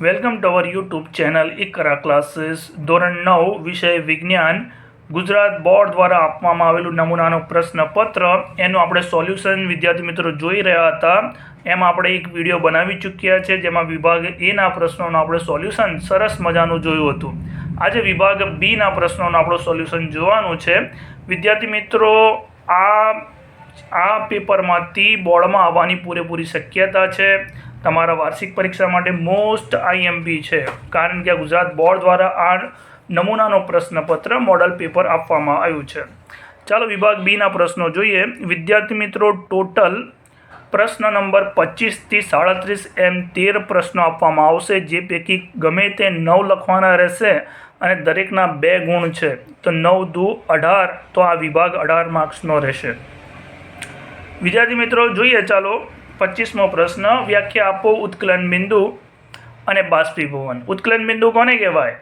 Welcome to our YouTube channel Iqra classes ધોરણ નવ, વિષય વિજ્ઞાન. ગુજરાત બોર્ડ દ્વારા આપવામાં આવેલું નમૂનાનો પ્રશ્નપત્ર એનું આપણે સોલ્યુશન વિદ્યાર્થી મિત્રો જોઈ રહ્યા હતા. એમાં આપણે એક વીડિયો બનાવી ચૂક્યા છે, જેમાં વિભાગ એના પ્રશ્નોનું આપણે સોલ્યુશન સરસ મજાનું જોયું હતું. આજે વિભાગ બીના પ્રશ્નોનું આપણું સોલ્યુશન જોવાનું છે. વિદ્યાર્થી મિત્રો, આ આ પેપરમાંથી બોર્ડમાં આવવાની પૂરેપૂરી શક્યતા છે. તમારા વાર્ષિક પરીક્ષા માટે મોસ્ટ આઈએમપી છે. કારણ કે ગુજરાત બોર્ડ દ્વારા આ નમૂનાનો પ્રશ્નપત્ર મોડલ પેપર આપવામાં આવ્યું છે. ચાલો વિભાગ બીના પ્રશ્નો જોઈએ. વિદ્યાર્થી મિત્રો, ટોટલ પ્રશ્ન નંબર પચીસથી સાડત્રીસ એમ તેર પ્રશ્નો આપવામાં આવશે, જે પૈકી ગમે તે નવ લખવાના રહેશે અને દરેકના બે ગુણ છે. તો નવ દુ અઢાર, તો આ વિભાગ અઢાર માર્ક્સનો રહેશે. વિદ્યાર્થી મિત્રો, જોઈએ ચાલો. પચીસમો પ્રશ્ન, વ્યાખ્યા આપો ઉત્કલન બિંદુ અને બાષ્પીભવન. ઉત્કલન બિંદુ કોને કહેવાય?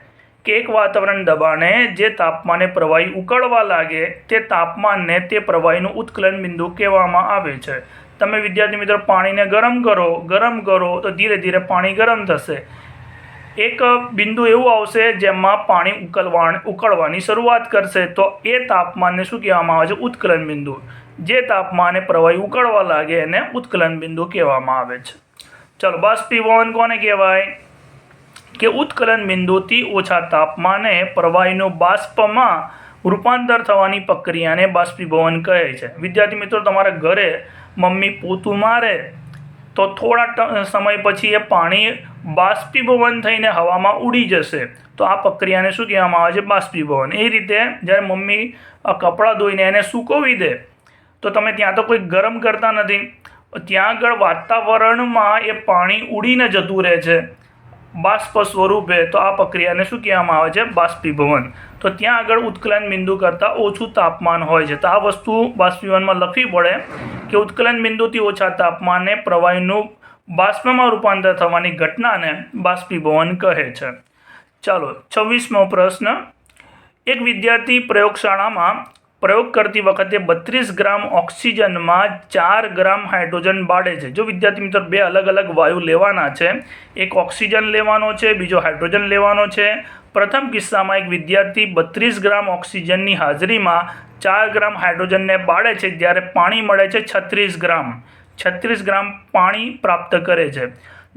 કે એક વાતાવરણ દબાણે જે તાપમાને પ્રવાહી ઉકળવા લાગે, તે તાપમાનને તે પ્રવાહીનું ઉત્કલન બિંદુ કહેવામાં આવે છે. તમે વિદ્યાર્થી મિત્રો, પાણીને ગરમ કરો ગરમ કરો, તો ધીરે ધીરે પાણી ગરમ થશે. એક બિંદુ એવું આવશે જેમાં પાણી ઉકળવા ઉકળવાની શરૂઆત કરશે. તો એ તાપમાનને શું કહેવામાં આવે છે? ઉત્કલન બિંદુ. જે તાપમાને પ્રવાહી ઉકળવા લાગે એને ઉત્કલન બિંદુ કહેવામાં આવે છે. ચલો, બાષ્પીભવન કોને કહેવાય? કે ઉત્કલન બિંદુથી ઓછા તાપમાને પ્રવાહીનું બાષ્પમાં રૂપાંતર થવાની પ્રક્રિયાને બાષ્પીભવન કહે છે. વિદ્યાર્થી મિત્રો, તમારા ઘરે મમ્મી પોતું મારે તો થોડા સમય પછી એ પાણી બાષ્પીભવન થઈને હવામાં ઉડી જશે. તો આ પ્રક્રિયાને શું કહેવામાં આવે છે? બાષ્પીભવન. એ રીતે જ્યારે મમ્મી કપડાં ધોઈને એને સૂકવી દે તો તમે ત્યાં તો કોઈ ગરમ કરતા નથી. ત્યાં આગળ વાતાવરણમાં એ પાણી ઉડીને જતું રહે છે. બાષ્પ સ્વરૂપે. તો આ પ્રક્રિયાને શું કહેવામાં આવે છે? બાષ્પીભવન. તો ત્યાં આગળ ઉત્કલન બિંદુ કરતાં ઓછું તાપમાન હોય છે. તો આ વસ્તુ બાષ્પીભવનમાં લખવી પડે કે ઉત્કલન બિંદુથી ઓછા તાપમાને પ્રવાહીનું બાષ્પમાં રૂપાંતર થવાની ઘટનાને બાષ્પીભવન કહે છે. ચાલો, છવ્વીસમો પ્રશ્ન. એક વિદ્યાર્થી પ્રયોગશાળામાં પ્રયોગ કરતી વખતે બત્રીસ ગ્રામ ઓક્સિજનમાં ચાર ગ્રામ હાઇડ્રોજન બાળે છે. જો વિદ્યાર્થી મિત્રો બે અલગ અલગ વાયુ લેવાના છે, એક ઓક્સિજન લેવાનો છે, બીજો હાઇડ્રોજન લેવાનો છે, પ્રથમ કિસ્સામાં એક વિદ્યાર્થી બત્રીસ ગ્રામ ઓક્સિજનની હાજરીમાં ચાર ગ્રામ હાઇડ્રોજનને બાળે છે, જ્યારે પાણી મળે છે છત્રીસ ગ્રામ. છત્રીસ ગ્રામ પાણી પ્રાપ્ત કરે છે.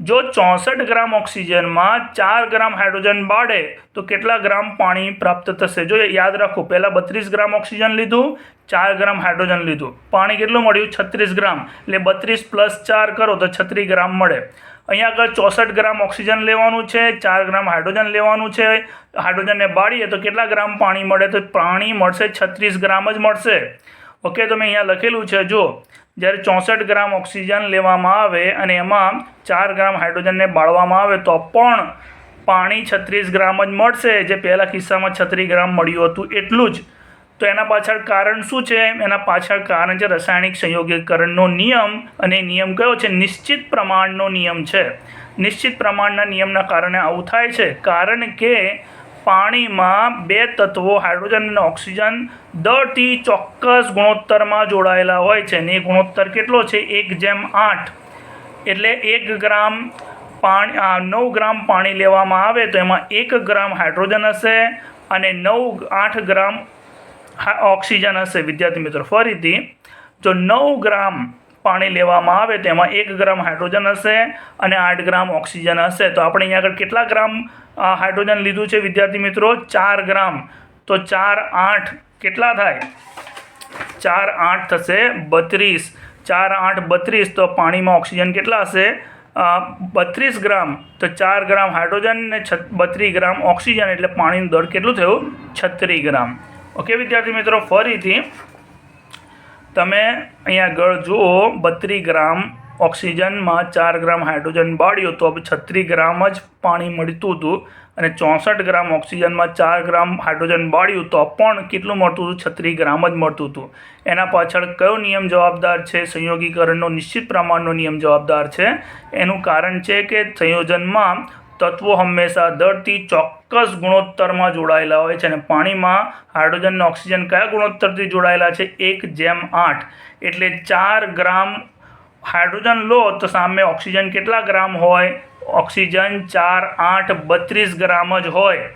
જો ચોસઠ ગ્રામ ઓક્સિજનમાં ચાર ગ્રામ હાઇડ્રોજન બાળે, તો કેટલા ગ્રામ પાણી પ્રાપ્ત થશે? જો યાદ રાખો, પહેલાં બત્રીસ ગ્રામ ઓક્સિજન લીધું, ચાર ગ્રામ હાઇડ્રોજન લીધું. પાણી કેટલું મળ્યું? છત્રીસ ગ્રામ. એટલે બત્રીસ પ્લસ ચાર કરો તો છત્રીસ ગ્રામ મળે. અહીંયા આગળ ચોસઠ ગ્રામ ઓક્સિજન લેવાનું છે, ચાર ગ્રામ હાઇડ્રોજન લેવાનું છે. હાઇડ્રોજનને બાળીએ તો કેટલા ગ્રામ પાણી મળે? તો પાણી મળશે, છત્રીસ ગ્રામ જ મળશે. ઓકે, તો મેં અહીંયા લખેલું છે જો જ્યારે ચોસઠ ગ્રામ ઓક્સિજન લેવામાં આવે અને એમાં ચાર ગ્રામ હાઇડ્રોજનને બાળવામાં આવે તો પણ પાણી છત્રીસ ગ્રામ જ મળશે. જે પહેલા કિસ્સામાં છત્રીસ ગ્રામ મળ્યું હતું એટલું જ. તો એના પાછળ કારણ શું છે? એના પાછળ કારણ છે રાસાયણિક સંયોગીકરણનો નિયમ અને નિયમ કયો છે? નિશ્ચિત પ્રમાણનો નિયમ છે. નિશ્ચિત પ્રમાણના નિયમના કારણે આવું થાય છે. કારણ કે પાણીમાં બે તત્વો, હાઇડ્રોજન અને ઓક્સિજન દરથી ચોક્કસ ગુણોત્તરમાં જોડાયેલા હોય છે. અને એ ગુણોત્તર કેટલો છે? એક જેમ આઠ. એટલે એક ગ્રામ પાણી નવ ગ્રામ પાણી લેવામાં આવે તો એમાં એક ગ્રામ હાઇડ્રોજન હશે અને નવ, આઠ ગ્રામ ઓક્સિજન હશે. વિદ્યાર્થી મિત્રો, ફરીથી જો નવ ગ્રામ પાણી લેવામાં આવે તેમાં એક ગ્રામ હાઇડ્રોજન હશે અને આઠ ગ્રામ ઓક્સિજન હશે. તો આપણે અહીંયા આગળ કેટલા ગ્રામ હાઇડ્રોજન લીધું છે વિદ્યાર્થી મિત્રો? ચાર ગ્રામ. તો ચાર આઠ કેટલા થાય? ચાર આઠ થશે બત્રીસ. ચાર આઠ બત્રીસ, તો પાણીમાં ઓક્સિજન કેટલા હશે? બત્રીસ ગ્રામ. તો ચાર ગ્રામ હાઇડ્રોજન ને છ, બત્રીસ ગ્રામ ઓક્સિજન, એટલે પાણીનું દર કેટલું થયું? છત્રીસ ગ્રામ. ઓકે વિદ્યાર્થી મિત્રો, ફરીથી તમે અહીંયા આગળ જુઓ, બત્રીસ ગ્રામ ઓક્સિજનમાં ચાર ગ્રામ હાઇડ્રોજન બાળ્યો તો છત્રીસ ગ્રામ જ પાણી મળતું હતું અને ચોસઠ ગ્રામ ઓક્સિજનમાં ચાર ગ્રામ હાઇડ્રોજન બાળ્યું તો પણ કેટલું મળતું હતું? છત્રીસ ગ્રામ જ મળતું હતું. એના પાછળ કયો નિયમ જવાબદાર છે? સંયોગીકરણનો નિશ્ચિત પ્રમાણનો નિયમ જવાબદાર છે. એનું કારણ છે કે સંયોજનમાં તત્વો હંમેશા દરથી ચોક્કસ ગુણોત્તરમાં જોડાયેલા હોય છે અને પાણીમાં હાઇડ્રોજન અને ઓક્સિજન કયા ગુણોત્તરથી જોડાયેલા છે? એક જેમ આઠ. એટલે ચાર ગ્રામ હાઇડ્રોજન લો તો સામે ઓક્સિજન કેટલા ગ્રામ હોય? ઓક્સિજન ચાર, આઠ, બત્રીસ ગ્રામ જ હોય.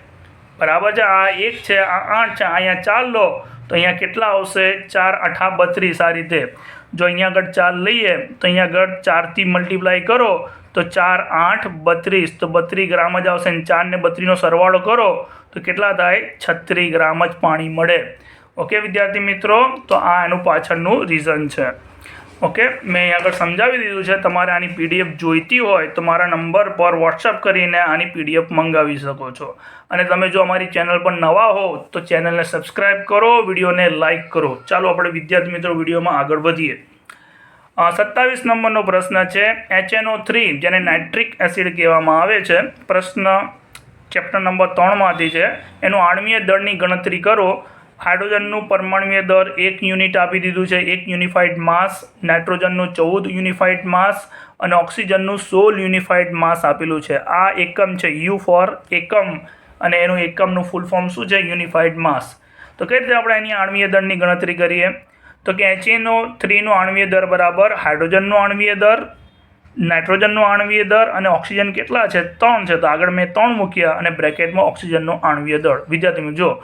બરાબર છે? આ એક છે, આ આઠ છે અહીંયા ચાર લો તો અહીંયા કેટલા આવશે? ચાર અઠા બત્રીસ આ રીતે. જો અહીંયા આગળ ચાર લઈએ તો અહીંયા આગળ ચારથી મલ્ટીપ્લાય કરો તો ચાર આઠ બત્રીસ. તો બત્રીસ ગ્રામ જ આવશે અને ચાર ને બત્રીસનો સરવાળો કરો, તો કેટલા થાય? છત્રીસ ગ્રામ જ પાણી મળે. ઓકે, વિદ્યાર્થી મિત્રો? તો આ એનું પાછળનું રીઝન છે. ઓકે, મેં અહીં આગળ સમજાવી દીધું છે. તમારે આની પીડીએફ જોઈતી હોય તો મારા નંબર પર વોટ્સઅપ કરીને આની પીડીએફ મંગાવી શકો છો. અને તમે જો અમારી ચેનલ પર નવા હો, તો ચેનલને સબસ્ક્રાઈબ કરો, વિડીયોને લાઇક કરો. ચાલો આપણે વિદ્યાર્થી મિત્રો વિડીયોમાં આગળ વધીએ. સત્તાવીસ નંબરનો પ્રશ્ન છે. એચએનઓ થ્રી જેને નાઇટ્રિક એસિડ કહેવામાં આવે છે, પ્રશ્ન ચેપ્ટર નંબર ત્રણમાંથી છે. એનું આણ્વીય દળની ગણતરી કરો. હાઇડ્રોજનનું પરમાણ્વીય દર એક યુનિટ આપી દીધું છે. એક યુનિફાઈડ માસ, નાઇટ્રોજનનું ચૌદ યુનિફાઇડ માસ અને ઓક્સિજનનું સોળ યુનિફાઇડ માસ આપેલું છે. આ એકમ છે યુ ફોર એકમ અને એનું એકમનું ફૂલ ફોર્મ શું છે? Unified mass. તો કઈ રીતે આપણે એની આણ્વીય દળની ગણતરી કરીએ? તો કે એચએનઓ થ્રીનો આણવીય દર બરાબર, હાઇડ્રોજનનો આણવીય દર, નાઇટ્રોજનનો આણવીય દર અને ઓક્સિજન કેટલા છે? ત્રણ છે. તો આગળ મેં ત્રણ મૂક્યા અને બ્રેકેટમાં ઓક્સિજનનો આણવીય દળ વિદ્યાર્થી જો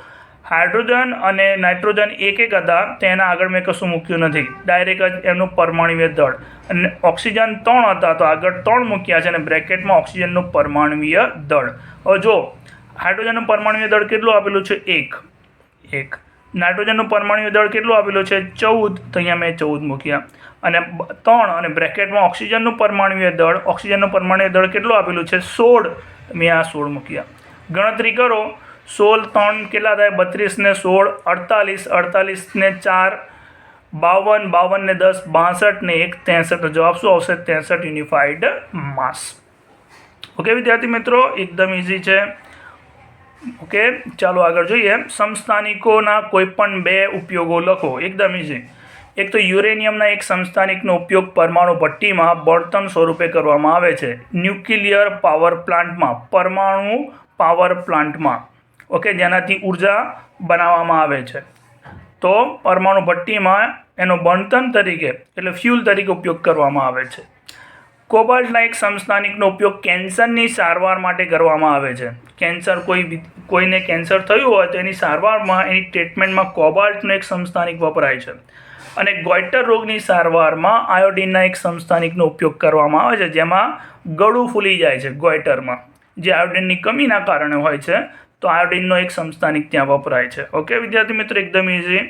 હાઇડ્રોજન અને નાઇટ્રોજન એક એક હતા તેના આગળ મેં કશું મૂક્યું નથી. ડાયરેક્ટ જ એમનું પરમાણુય દળ. અને ઓક્સિજન ત્રણ હતા, તો આગળ ત્રણ મૂક્યા છે અને બ્રેકેટમાં ઓક્સિજનનું પરમાણુય દળ. હવે જો હાઇડ્રોજનનું પરમાણુય દળ કેટલું આપેલું છે? એક. એક. નાઇટ્રોજનનું પરમાણુ દળ કેટલું આપેલું છે? ચૌદ. તો અહીંયા મેં ચૌદ મૂક્યા. અને ત્રણ અને બ્રેકેટમાં ઓક્સિજનનું પરમાણુય દળ, ઓક્સિજનનું પરમાણુય દળ કેટલું આપેલું છે? સોળ. મેં આ સોળ મૂક્યા. ગણતરી કરો. સોળ, ત્રણ કેટલા થાય? બત્રીસ ને સોળ, અડતાલીસ. અડતાલીસ ને ચાર, બાવન. બાવન ને દસ, બાસઠ ને એક, ત્રેસઠ. જવાબ શું આવશે? ત્રેસઠ યુનિફાઈડ માસ. ઓકે, વિદ્યાર્થી મિત્રો, એકદમ ઇઝી છે. ઓકે ચાલો આગળ જોઈએ. સમસ્થાનિકોના કોઈપણ બે ઉપયોગો લખો. એકદમ ઇઝી એક તો યુરેનિયમના એક સંસ્થાનિકનો ઉપયોગ પરમાણુ ભઠ્ઠીમાં બળતણ સ્વરૂપે કરવામાં આવે છે. ન્યુક્લિયર પાવર પ્લાન્ટમાં, પરમાણુ પાવર પ્લાન્ટમાં. ઓકે જેનાથી ઊર્જા બનાવવામાં આવે છે. તો પરમાણુ ભઠ્ઠીમાં એનો બળતણ તરીકે, એટલે ફ્યુલ તરીકે ઉપયોગ કરવામાં આવે છે. કોબાલ્ટના એક સમસ્થાનિકનો ઉપયોગ કેન્સરની સારવાર માટે કરવામાં આવે છે. કેન્સર કોઈ કોઈને કેન્સર થયું હોય તો એની સારવારમાં, એની ટ્રીટમેન્ટમાં કોબાલ્ટનો એક સમસ્થાનિક વપરાય છે. અને ગોઇટર રોગની સારવારમાં આયોડિનના એક સમસ્થાનિકનો ઉપયોગ કરવામાં આવે છે, જેમાં ગળું ફૂલી જાય છે ગોઇટરમાં જે આયોડિનની કમીના કારણે હોય છે, તો આયોડિનનો એક સંસ્થાનિક ત્યાં વપરાય છે. ઓકે, વિદ્યાર્થી મિત્રો, એકદમ ઇઝી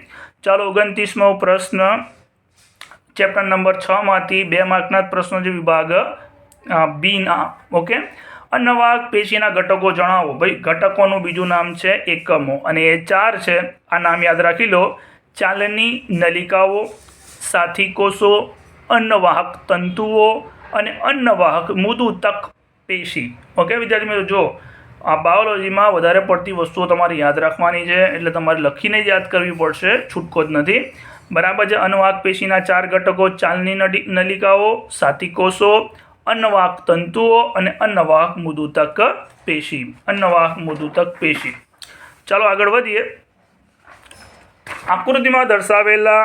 ચાલો ઓગણત્રીસમો પ્રશ્ન. ચેપ્ટર નંબર છમાંથી બે માર્કના પ્રશ્નો જે વિભાગ બીના ઓકે અન્નવાહક પેશીના ઘટકો જણાવો. ભાઈ, ઘટકોનું બીજું નામ છે એકમો અને એ ચાર છે, આ નામ યાદ રાખી લો. ચાલની નલિકાઓ સાથી કોષો અન્નવાહક તંતુઓ અને અન્નવાહક મૃદુતક પેશી. ઓકે વિદ્યાર્થી મિત્રો, જો આ બાયોલોજીમાં વધારે પડતી વસ્તુઓ તમારે યાદ રાખવાની છે, એટલે તમારે લખીને જ યાદ કરવી પડશે, છૂટકો જ નથી. બરાબર છે. અનવાક પેશીના ચાર ઘટકો, ચાલની નલિકાઓ સાથી કોષો અન્નવાહક તંતુઓ અને અન્નવાહક મૃદુતક પેશી. અન્નવાહક મૃદુતક પેશી. ચાલો આગળ વધીએ. આકૃતિમાં દર્શાવેલા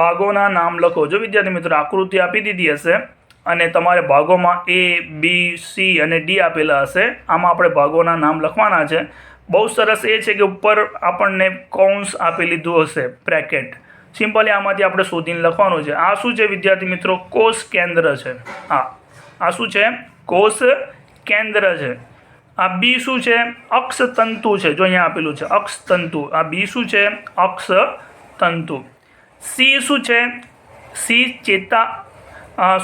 ભાગોના નામ લખો. જો વિદ્યાર્થી મિત્રો આકૃતિ આપી દીધી હશે અને તમારે ભાગોમાં એ બી સી અને ડી આપેલા હશે, આમાં આપણે ભાગોના નામ લખવાના છે. બહુ સરસ એ છે કે ઉપર આપણને કૌંસ આપી લીધું હશે, બ્રેકેટ. સિમ્પલી આમાંથી આપણે શોધીને લખવાનું છે. આ શું છે વિદ્યાર્થી મિત્રો? કોષ કેન્દ્ર છે. હા. આ શું છે? કોષ કેન્દ્ર છે. આ બી શું છે? અક્ષ તંતુ છે. જો અહીંયા આપેલું છે અક્ષ તંતુ આ બી શું છે? અક્ષ તંતુ સી શું છે? સી ચેતા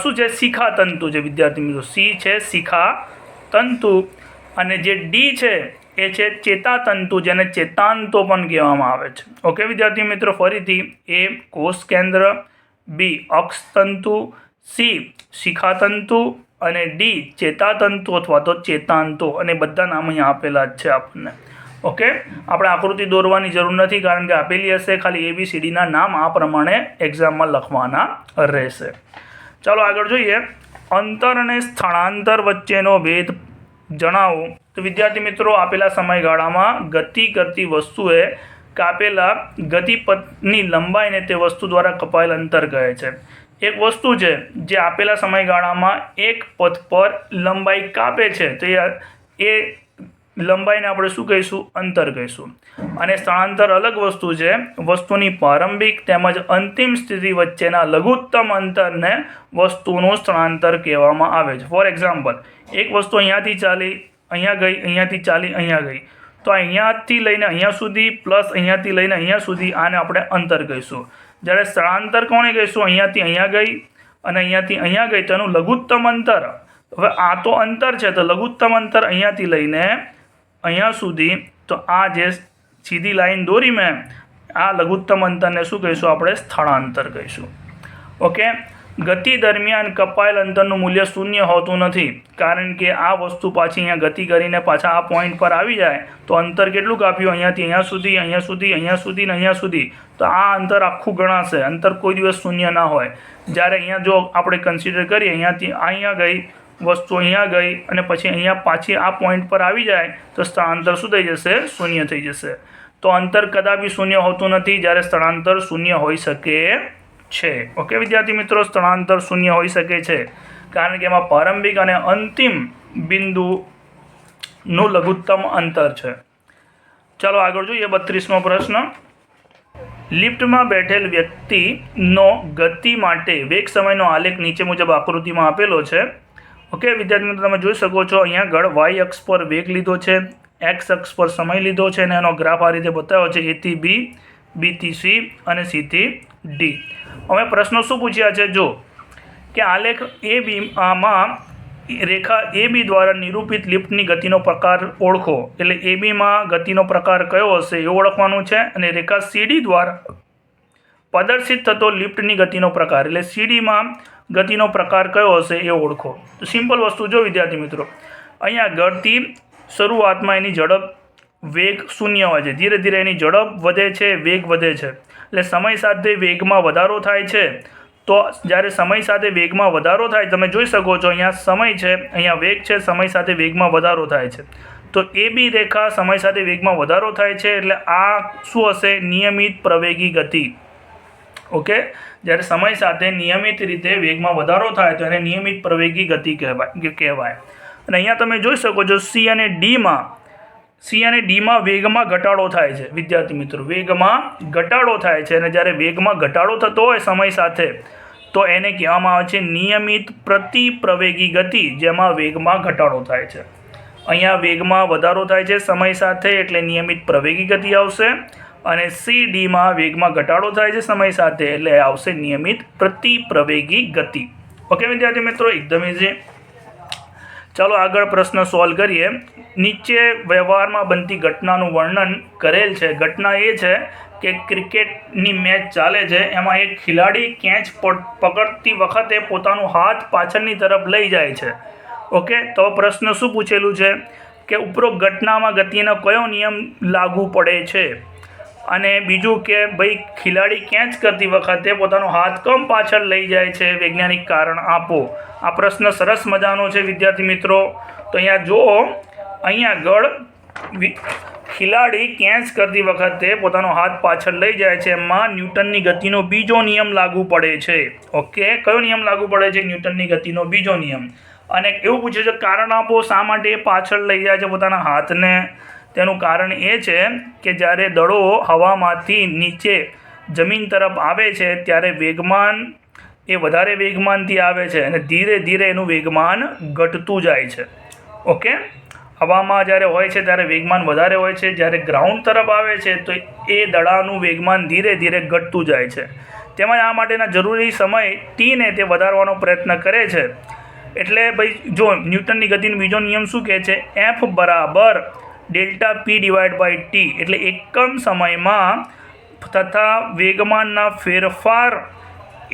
શું છે? શિખા તંતુ છે વિદ્યાર્થી મિત્રો. સી છે શિખા તંતુ અને જે ડી છે એ છે ચેતા તંતુ જેને ચેતાંતો પણ કહેવામાં આવે છે. ઓકે વિદ્યાર્થી મિત્રો, ફરીથી એ કોષ કેન્દ્ર બી અક્ષ તંતુ સી શિખાતંતુ અને ડી ચેતાતંતુ અથવા તો ચેતાંતો, અને બધા નામ અહીંયા આપેલા જ છે આપણને. ઓકે આપણે આકૃતિ દોરવાની જરૂર નથી, કારણ કે આપેલી હશે, ખાલી એબીસીડીના નામ આ પ્રમાણે એક્ઝામમાં લખવાના રહેશે. ચાલો આગળ જોઈએ. અંતર અને સ્થળાંતર વચ્ચેનો ભેદ જણાવો. તો વિદ્યાર્થી મિત્રો, આપેલા સમયગાળામાં ગતિ કરતી વસ્તુએ કાપેલા ગતિપથની લંબાઈને તે વસ્તુ દ્વારા કપાયેલ અંતર કહે છે. એક વસ્તુ છે, જે આપેલા સમયગાળામાં એક પથ પર લંબાઈ કાપે છે, તો એ લંબાઈને આપણે શું કહીશું? અંતર કહીશું. અને સ્થળાંતર અલગ વસ્તુ છે, વસ્તુની પ્રારંભિક તેમજ અંતિમ સ્થિતિ વચ્ચેના લઘુત્તમ અંતરને વસ્તુનું સ્થળાંતર કહેવામાં આવે છે. ફોર એક્ઝામ્પલ એક વસ્તુ અહીંયાથી ચાલી અહીંયા ગઈ, અહીંયાથી ચાલી, અહીંયા ગઈ. તો અહીંયાથી લઈને અહીંયા સુધી પ્લસ અહીંયાથી લઈને અહીંયા સુધી આને આપણે અંતર કહીશું. જ્યારે સ્થળાંતર કોણે કહીશું? અહીંયાથી અહીંયા ગઈ અને અહીંયાથી અહીંયા ગઈ. તો એનું લઘુત્તમ અંતર. હવે આ તો અંતર છે, તો લઘુત્તમ અંતર અહીંયાથી લઈને અહીંયા સુધી તો આ જે સીધી લાઈન દોરી મેં, આ લઘુત્તમ અંતરને શું કહીશું? આપણે સ્થળાંતર કહીશું. ઓકે? ગતિ દરમિયાન કપાયેલ અંતરનું મૂલ્ય શૂન્ય હોતું નથી. કારણ કે આ વસ્તુ પાછી અહીંયા ગતિ કરીને પાછા આ પોઈન્ટ પર આવી જાય, તો અંતર કેટલું કાપ્યું? અહીંયાથી અહીંયા સુધી અહીંયા સુધી અહીંયા સુધી ને અહીંયા સુધી. તો આ અંતર આખું ગણાશે. અંતર કોઈ દિવસ શૂન્ય ના હોય. જ્યારે અહીંયા જો આપણે કન્સિડર કરીએ, અહીંયાથી અહીંયા ગઈ, વસ્તુ અહીંયા ગઈ અને પછી અહીંયા પાછી આ પોઈન્ટ પર આવી જાય, તો સ્થળાંતર શું થઈ જશે? શૂન્ય થઈ જશે. તો અંતર કદાપી શૂન્ય હોતું નથી. જ્યારે સ્થળાંતર શૂન્ય હોઈ શકે છે. ઓકે વિદ્યાર્થી મિત્રો, સ્થળાંતર શૂન્ય હોઈ શકે છે. કારણ કે એમાં પ્રારંભિક અને અંતિમ બિંદુનું લઘુત્તમ અંતર છે. ચાલો આગળ જોઈએ બત્રીસમો પ્રશ્ન. લિફ્ટમાં બેઠેલ વ્યક્તિનો ગતિ માટે વેગ સમયનો આલેખ નીચે મુજબ આકૃતિમાં આપેલો છે. ઓકે વિદ્યાર્થી મિત્રો, તમે જોઈ શકો છો અહીંયા આગળ વાય અક્ષ પર વેગ લીધો છે, એક્સ અક્ષ પર સમય લીધો છે, અને એનો ગ્રાફ આ રીતે બતાવ્યો છે એથી બી બીથી સી અને સીથી ડી હવે પ્રશ્નો શું પૂછ્યા છે? જો કે આલેખ એ બી આમાં રેખા એ બી દ્વારા નિરૂપિત લિફ્ટની ગતિનો પ્રકાર ઓળખો. એટલે એ બીમાં ગતિનો પ્રકાર કયો હશે એ ઓળખવાનું છે અને રેખા સીડી દ્વારા પ્રદર્શિત થતો લિફ્ટની ગતિનો પ્રકાર. એટલે સીડીમાં ગતિનો પ્રકાર કયો હશે એ ઓળખો. તો સિમ્પલ વસ્તુ જો વિદ્યાર્થી મિત્રો. અહીંયા ગળતી શરૂઆતમાં એની ઝડપ વેગ શૂન્ય હોય છે ધીરે ધીરે એની ઝડપ વધે છે, વેગ વધે છે. એટલે સમય સાથે વેગમાં વધારો થાય છે. તો જ્યારે સમય સાથે વેગમાં વધારો થાય, તમે જોઈ શકો છો, અહીંયા સમય છે, અહીંયા વેગ છે, સમય સાથે વેગમાં વધારો થાય છે. તો એ બી રેખા સમય સાથે વેગમાં વધારો થાય છે, એટલે આ શું હશે? નિયમિત પ્રવેગી ગતિ. ઓકે? જ્યારે સમય સાથે નિયમિત રીતે વેગમાં વધારો થાય, તો એને નિયમિત પ્રવેગી ગતિ કહેવાય કહેવાય. અને અહીંયા તમે જોઈ શકો છો, સી અને ડીમાં સી અને ડીમાં વેગમાં ઘટાડો થાય છે. વિદ્યાર્થી મિત્રો, વેગમાં ઘટાડો થાય છે અને જ્યારે વેગમાં ઘટાડો થતો હોય સમય સાથે, તો એને કહેવામાં આવે છે નિયમિત પ્રતિ પ્રવેગી ગતિ, જેમાં વેગમાં ઘટાડો થાય છે. અહીંયા વેગમાં વધારો થાય છે સમય સાથે, એટલે નિયમિત પ્રવેગી ગતિ આવશે અને સી ડીમાં વેગમાં ઘટાડો થાય છે સમય સાથે, એટલે આવશે નિયમિત પ્રતિ પ્રવેગી ગતિ. ઓકે વિદ્યાર્થી મિત્રો, એકદમ ઇઝી ચાલો આગળ પ્રશ્ન સોલ્વ કરીએ. નીચે વ્યવહારમાં બનતી ઘટનાનું વર્ણન કરેલ છે. ઘટના એ છે કે ક્રિકેટની મેચ ચાલે છે. એમાં એક ખેલાડી કેચ પકડતી વખતે પોતાનો હાથ પાછળની તરફ લઈ જાય છે. ઓકે, તો પ્રશ્ન શું પૂછેલું છે? કે ઉપરોક્ત ઘટનામાં ગતિનો કયો નિયમ લાગુ પડે છે? અને બીજું કે ભાઈ, ખિલાડી કેચ કરતી વખતે પોતાનો હાથ કમ પાછળ લઈ જાય છે, વૈજ્ઞાનિક કારણ આપો. આ પ્રશ્ન સરસ મજાનો છે, વિદ્યાર્થી મિત્રો. તો અહીંયા જુઓ અહીંયા આગળ ખિલાડી કેચ કરતી વખતે પોતાનો હાથ પાછળ લઈ જાય છે, એમાં ન્યૂટનની ગતિનો બીજો નિયમ લાગુ પડે છે. ઓકે, કયો નિયમ લાગુ પડે છે, ન્યૂટનની ગતિનો બીજો નિયમ? અને એવું પૂછે છે, કારણ આપો શા માટે પાછળ લઈ જાય છે પોતાના હાથને? તેનું કારણ એ છે કે જ્યારે દડો હવામાંથી નીચે જમીન તરફ આવે છે, ત્યારે વેગમાન એ વધારે વેગમાનથી આવે છે અને ધીરે ધીરે એનું વેગમાન ઘટતું જાય છે. ઓકે? હવામાં જ્યારે હોય છે, ત્યારે વેગમાન વધારે હોય છે. જ્યારે ગ્રાઉન્ડ તરફ આવે છે, તો એ દડાનું વેગમાન ધીરે ધીરે ઘટતું જાય છે. તેમજ આ માટેના જરૂરી સમય ટીને તે વધારવાનો પ્રયત્ન કરે છે. એટલે ભાઈ જો ન્યૂટનની ગતિનો બીજો નિયમ શું કહે છે? એફ બરાબર delta P divide by T એટલે એકમ સમયમાં તથા વેગમાનના ફેરફાર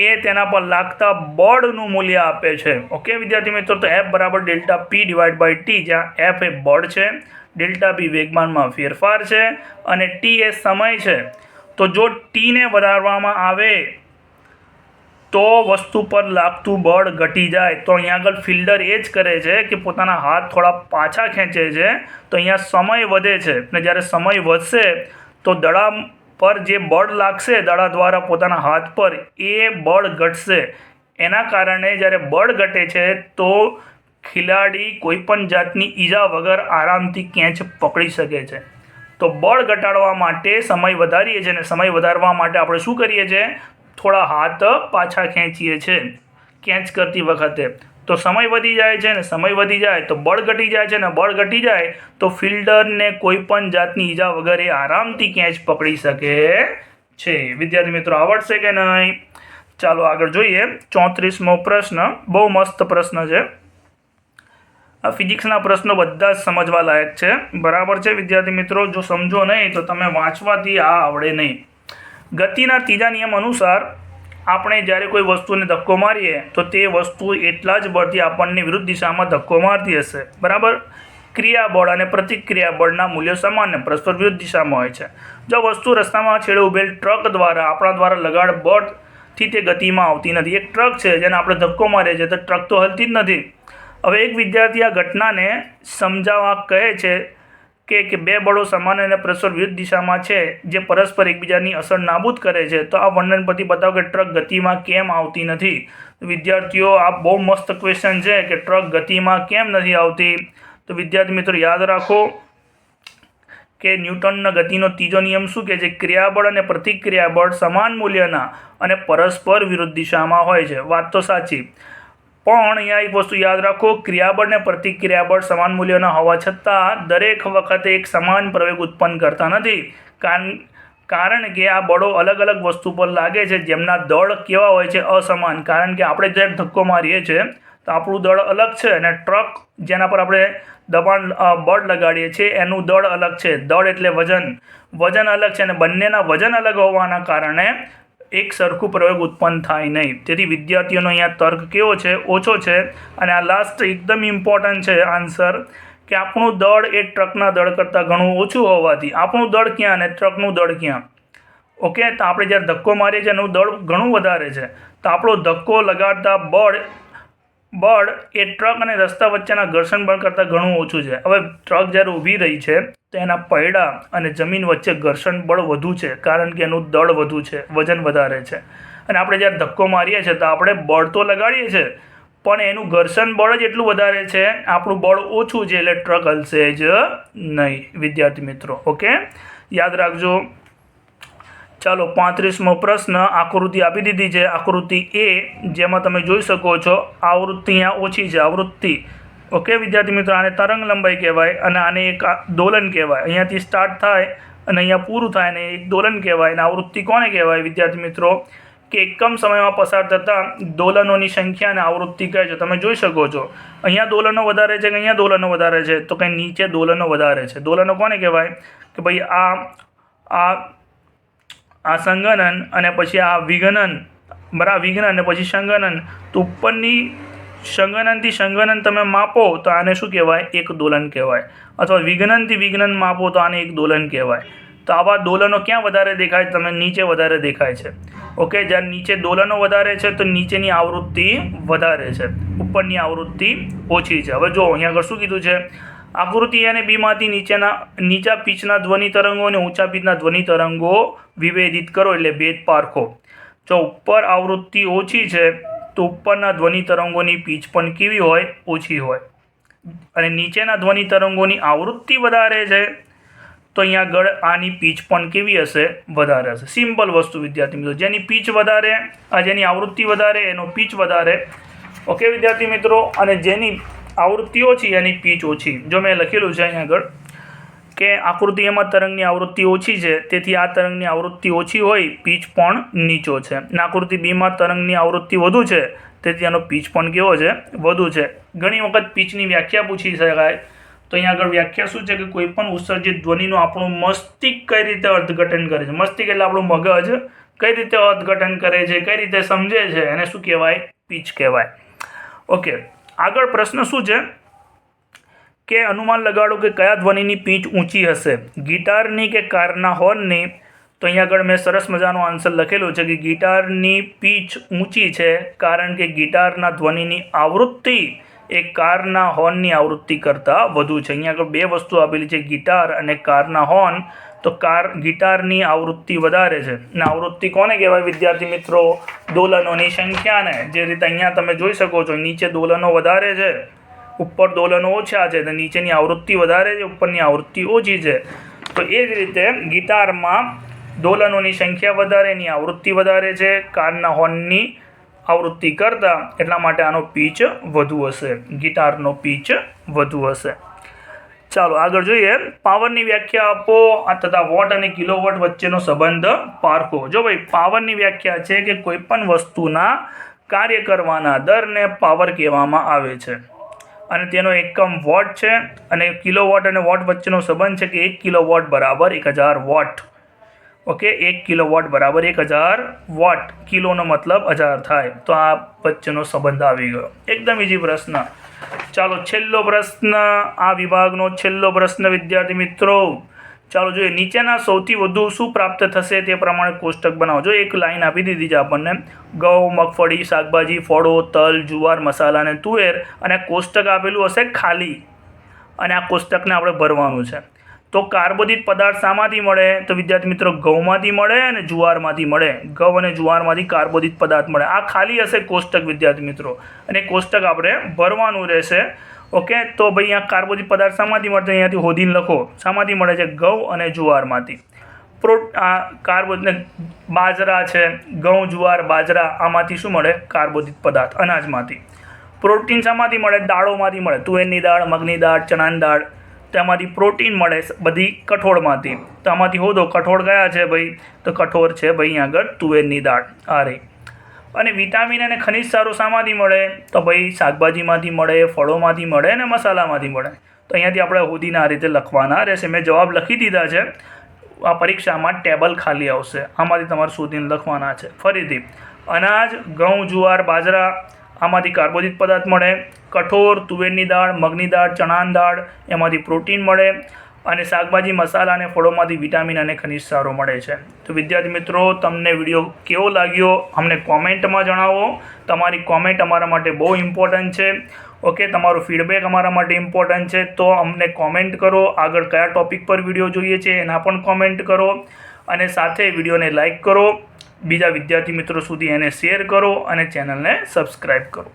એ તેના પર લાગતા બળનું મૂલ્ય આપે છે. ઓકે વિદ્યાર્થી મિત્રો, તો એફ બરાબર delta P divide by T જ્યાં એફ એ બળ છે, ડેલ્ટા પી વેગમાનમાં ફેરફાર છે અને ટી એ સમય છે. તો જો ટીને વધારવામાં આવે તો વસ્તુ પર લાગતું બળ ઘટી જાય. તો અહીંયા આગળ ફિલ્ડર એ જ કરે છે કે પોતાના હાથ થોડા પાછા ખેંચે છે. તો અહીંયા સમય વધે છે અને જ્યારે સમય વધશે તો દડા પર જે બળ લાગશે, દડા દ્વારા પોતાના હાથ પર એ બળ ઘટશે. એના કારણે જ્યારે બળ ઘટે છે તો ખેલાડી કોઈપણ જાતની ઈજા વગર આરામથી કેચ પકડી શકે છે. તો બળ ઘટાડવા માટે સમય વધારીએ છીએ અને સમય વધારવા માટે આપણે શું કરીએ છીએ? થોડા હાથ પાછા ખેંચીએ છીએ કેચ કરતી વખતે તો સમય વધી જાય છે ને સમય વધી જાય તો બળ ઘટી જાય છે ને બળ ઘટી જાય તો ફિલ્ડરને કોઈ પણ જાતની ઈજા વગર એ આરામથી કેચ પકડી શકે છે. વિદ્યાર્થી મિત્રો, આવડશે કે નહીં? ચાલો આગળ જોઈએ. ચોત્રીસમો પ્રશ્ન. બહુ મસ્ત પ્રશ્ન છે. આ ફિઝિક્સના પ્રશ્નો બધા જ સમજવા લાયક છે. બરાબર છે વિદ્યાર્થી મિત્રો? જો સમજો નહીં તો તમે વાંચવાથી આ આવડે નહીં. ગતિના ત્રીજા નિયમ અનુસાર આપણે જ્યારે કોઈ વસ્તુને ધક્કો મારીએ, તો તે વસ્તુ એટલા જ બળથી આપણને વિરુદ્ધ દિશામાં ધક્કો મારતી હશે. બરાબર? ક્રિયા બળ અને પ્રતિક્રિયા બળના મૂલ્યો સમાન ને પરસ્પર વિરુદ્ધ દિશામાં હોય છે. જો વસ્તુ રસ્તામાં છેડે ઉભેલ ટ્રક દ્વારા આપણા દ્વારા લગાડ બળથી તે ગતિમાં આવતી નથી. એક ટ્રક છે, જેને આપણે ધક્કો મારીએ છીએ, તો ટ્રક તો હલતી જ નથી. હવે એક વિદ્યાર્થી આ ઘટનાને સમજાવવા કહે છે કે કે બે બળો સમાન અને પરસ્પર વિરુદ્ધ દિશામાં છે, જે પરસ્પર એકબીજાની અસર નાબૂદ કરે છે, તો આ વર્ણન પરથી બતાવો કે ટ્રક ગતિમાં કેમ આવતી નથી. વિદ્યાર્થીઓ, આ બહુ મસ્ત ક્વેશ્ચન છે કે ટ્રક ગતિમાં કેમ નથી આવતી. તો વિદ્યાર્થી મિત્રો, યાદ રાખો કે ન્યૂટનના ગતિનો ત્રીજો નિયમ શું કહે છે? ક્રિયાબળ અને પ્રતિક્રિયાબળ સમાન મૂલ્યના અને પરસ્પર વિરુદ્ધ દિશામાં હોય છે. વાત તો સાચી. પણ અહીંયા એક વસ્તુ યાદ રાખો, ક્રિયાબળ ને પ્રતિક્રિયાબળ સમાન મૂલ્યના હોવા છતાં દરેક વખતે એક સમાન પ્રવેગ ઉત્પન્ન કરતા નથી. કારણ કારણ કે આ બળો અલગ અલગ વસ્તુ પર લાગે છે, જેમના દળ કેવા હોય છે અસમાન. કારણ કે આપણે જ્યારે ધક્કો મારીએ છીએ, તો આપણું દળ અલગ છે અને ટ્રક જેના પર આપણે દબાણ બળ લગાડીએ છીએ, એનું દળ અલગ છે. દળ એટલે વજન. વજન અલગ છે અને બંનેના વજન અલગ હોવાના કારણે એક સરખું પ્રયોગ ઉત્પન્ન થાય નહીં. તેથી વિદ્યાર્થીઓનો અહીંયા તર્ક કેવો છે? ઓછો છે. અને આ લાસ્ટ એકદમ ઇમ્પોર્ટન્ટ છે આન્સર કે આપણું દળ એ ટ્રકના દળ કરતાં ઘણું ઓછું હોવાથી. આપણું દળ ક્યાં અને ટ્રકનું દળ ક્યાં? ઓકે તો આપણે જ્યારે ધક્કો મારીએ છીએ એનું દળ ઘણું વધારે છે, તો આપણો ધક્કો લગાડતા બળ બળ એ ટ્રક અને રસ્તા વચ્ચેના ઘર્ષણ બળ કરતાં ઘણું ઓછું છે. હવે ટ્રક જ્યારે ઊભી રહી છે તો એના પૈડા અને જમીન વચ્ચે ઘર્ષણ બળ વધુ છે, કારણ કે એનું દળ વધુ છે, વજન વધારે છે. અને આપણે જ્યારે ધક્કો મારીએ છીએ તો આપણે બળ તો લગાડીએ છીએ, પણ એનું ઘર્ષણ બળ જ એટલું વધારે છે, આપણું બળ ઓછું છે એટલે ટ્રક હલશે જ નહીં. વિદ્યાર્થી મિત્રો, ઓકે? યાદ રાખજો. ચાલો, પાંત્રીસમો પ્રશ્ન આકૃતિ આપી દીધી છે. આકૃતિ એ, જેમાં તમે જોઈ શકો છો, આવૃત્તિ અહીંયા ઓછી છે, આવૃત્તિ. ઓકે, વિદ્યાર્થી મિત્રો, આને તરંગ લંબાઈ કહેવાય અને આને એક દોલન કહેવાય. અહીંયાથી સ્ટાર્ટ થાય અને અહીંયા પૂરું થાય અને એક દોલન કહેવાય. અને આવૃત્તિ કોને કહેવાય? વિદ્યાર્થી મિત્રો, કે એકમ સમયમાં પસાર થતા દોલનોની સંખ્યા અને આવૃત્તિ કહે છે. તમે જોઈ શકો છો. અહીંયા દોલનો વધારે છે કે અહીંયા દોલનો વધારે છે? તો કંઈ નીચે દોલનો વધારે છે. દોલનો કોને કહેવાય? કે ભાઈ આ આ આ સંગનન અને પછી આ વિગનન બરાબર વિઘ્ન અને પછી સંગનન. તો ઉપરની સંગનનથી સંગનન તમે માપો તો આને શું કહેવાય? એક દોલન કહેવાય. અથવા વિઘ્નનથી વિઘ્નન માપો તો આને એક દોલન કહેવાય. તો આવા દોલનો ક્યાં વધારે દેખાય? છે તમે નીચે વધારે દેખાય છે. ઓકે જ્યારે નીચે દોલનો વધારે છે, તો નીચેની આવૃત્તિ વધારે છે. ઉપરની આવૃત્તિ ઓછી છે. હવે જો અહીંયા આગળ શું કીધું છે? આકૃતિ અને બીમાંથી નીચેના, નીચા પીચના ધ્વનિ તરંગો અને ઊંચા પીચના ધ્વનિ તરંગો વિભેદિત કરો એટલે ભેદ પારખો. જો ઉપર આવૃત્તિ ઓછી છે તો ઉપરના ધ્વનિ તરંગોની પીચ પણ કેવી હોય? ઓછી હોય. અને નીચેના ધ્વનિ તરંગોની આવૃત્તિ વધારે છે, તો અહીંયા આગળ આની પીચ પણ કેવી હશે? વધારે હશે. સિમ્પલ વસ્તુ, વિદ્યાર્થી મિત્રો. જેની પીચ વધારે, આ જેની આવૃત્તિ વધારે, એનો પીચ વધારે. ઓકે, વિદ્યાર્થી મિત્રો? અને જેની આવૃત્તિ ઓછી, એની પીચ ઓછી. જો મેં લખેલું છે અહીંયા આગળ કે આકૃતિ એમાં તરંગની આવૃત્તિ ઓછી છે, તેથી આ તરંગની આવૃત્તિ ઓછી હોય, પીચ પણ નીચો છે. અને આકૃતિ બીમાં તરંગની આવૃત્તિ વધુ છે, તેથી એનો પીચ પણ કેવો છે? વધુ છે. ઘણી વખત પીચની વ્યાખ્યા પૂછી શકાય. તો અહીંયા આગળ વ્યાખ્યા શું છે કે કોઈ પણ ઉત્સર્જિત ધ્વનિનું આપણું મસ્તિષ્ક કઈ રીતે અર્થઘટન કરે છે? મસ્તિષ્ક એટલે આપણું મગજ કઈ રીતે અર્થઘટન કરે છે, કઈ રીતે સમજે છે, એને શું કહેવાય? પીચ કહેવાય. ઓકે. આગળ પ્રશ્ન શું છે? કે અનુમાન લગાડો કે કયા ધ્વનિની પીચ ઊંચી હશે? ગિટારની કે કારના હોર્નની? તો અહીંયા આગળ મેં સરસ મજાનો આન્સર લખેલો છે કે ગિટારની પીચ ઊંચી છે કારણ કે ગિટારના ધ્વનિની આવૃત્તિ એ કારના હોર્નની આવૃત્તિ કરતાં વધુ છે. અહીંયા આગળ બે વસ્તુ આપેલી છે, ગિટાર અને કારના હોર્ન. તો કાર, ગિટારની આવૃત્તિ વધારે છે. અને આવૃત્તિ કોને કહેવાય? વિદ્યાર્થી મિત્રો, દોલનોની સંખ્યાને. જે રીતે અહીંયા તમે જોઈ શકો છો, નીચે દોલનો વધારે છે. ઉપર દોલનો ઓછા છે તો નીચેની આવૃત્તિ વધારે છે, ઉપરની આવૃત્તિ ઓછી છે. તો એ જ રીતે ગિટારમાં દોલનોની સંખ્યા વધારે, એની આવૃત્તિ વધારે છે કારના હોર્નની આવૃત્તિ કરતાં એટલા માટે આનો પીચ વધુ હશે, ગિટારનો પીચ વધુ હશે. ચાલો, આગળ જોઈએ. પાવરની વ્યાખ્યા આપો તથા વોટ અને કિલોવોટ વચ્ચેનો સંબંધ પારખો. જો ભાઈ, પાવરની વ્યાખ્યા છે કે કોઈપણ વસ્તુના કાર્ય કરવાના દરને પાવર કહેવામાં આવે છે. અને તેનો એકમ વોટ છે અને કિલો વોટ અને વોટ વચ્ચેનો સંબંધ છે કે એક કિલો વોટ બરાબર એક હજાર વોટ. ઓકે, એક કિલો વોટ બરાબર એક હજાર વોટ. કિલોનો મતલબ હજાર થાય. તો આ વચ્ચેનો સંબંધ આવી ગયો. એકદમ ઇઝી પ્રશ્ન. ચાલો છેલ્લો પ્રશ્ન. આ વિભાગનો છેલ્લો પ્રશ્ન, વિદ્યાર્થી મિત્રો. ચાલો જોઈએ, નીચેના સૌથી વધુ શું પ્રાપ્ત થશે તે પ્રમાણે કોષ્ટક બનાવો. જો એક લાઈન આપી દીધી છે આપણને ઘઉં મગફળી, શાકભાજી, ફળો, તલ, જુવાર, મસાલા અને તુવેર, અને કોષ્ટક આપેલું હશે ખાલી. અને આ કોષ્ટકને આપણે ભરવાનું છે. તો કાર્બોદિત પદાર્થ શામાંથી મળે? તો વિદ્યાર્થી મિત્રો ઘઉંમાંથી મળે અને જુવારમાંથી મળે. ઘઉં અને જુવારમાંથી કાર્બોદિત પદાર્થ મળે. આ ખાલી હશે કોષ્ટક, વિદ્યાર્થી મિત્રો. અને કોષ્ટક આપણે ભરવાનું રહેશે. ઓકે? તો ભાઈ અહીંયા કાર્બોદિત પદાર્થ શામાંથી મળશે અહીંયાથી હોદીન લખો. શામાંથી મળે છે ઘઉં અને જુવારમાંથી. પ્રો, આ કાર્બોદિત બાજરા છે, ઘઉં, જુવાર, બાજરા, આમાંથી શું મળે? કાર્બોદિત પદાર્થ, અનાજમાંથી. પ્રોટીન શામાંથી મળે? દાળોમાંથી મળે. તુવેરની દાળ, મગની દાળ, ચણાની દાળ. તેમાંથી પ્રોટીન મળે બધી કઠોળમાંથી. તો આમાંથી હોદો, કઠોળ કયા છે ભાઈ? તો કઠોળ છે ભાઈ આગળ તુવેરની દાળ. આ રહી. અને વિટામિન અને ખનિજ સારું શામાંથી મળે, તો ભાઈ શાકભાજીમાંથી મળે, ફળોમાંથી મળે અને મસાલામાંથી મળે. તો અહીંયાથી આપણે હોદીને આ રીતે લખવાના રહેશે. મેં જવાબ લખી દીધા છે. આ પરીક્ષામાં ટેબલ ખાલી આવશે. આમાંથી તમારે શોધીને લખવાના છે. ફરીથી, અનાજ, ઘઉં, જુવાર, બાજરા, આમાંથી કાર્બોદિત પદાર્થ મળે, કઠોર, તુવેરની દાળ, મગની દાળ, ચણાની દાળ, એમાંથી પ્રોટીન મળે અને શાકભાજી, મસાલા અને ફળોમાંથી વિટામિન અને ખનિજ સારો મળે છે. તો વિદ્યાર્થી મિત્રો, તમને વીડિયો કેવો લાગ્યો અમને કોમેન્ટમાં જણાવો. તમારી કોમેન્ટ અમારા માટે બહુ ઇમ્પોર્ટન્ટ છે. ઓકે, તમારું ફીડબેક અમારા માટે ઇમ્પોર્ટન્ટ છે. તો અમને કોમેન્ટ કરો. આગળ કયા ટોપિક પર વીડિયો જોઈએ છે, એના પણ કોમેન્ટ કરો. અને સાથે વિડીયોને લાઇક કરો. બીજા વિદ્યાર્થી મિત્રો સુધી એને શેર કરો અને ચેનલને સબસ્ક્રાઈબ કરો.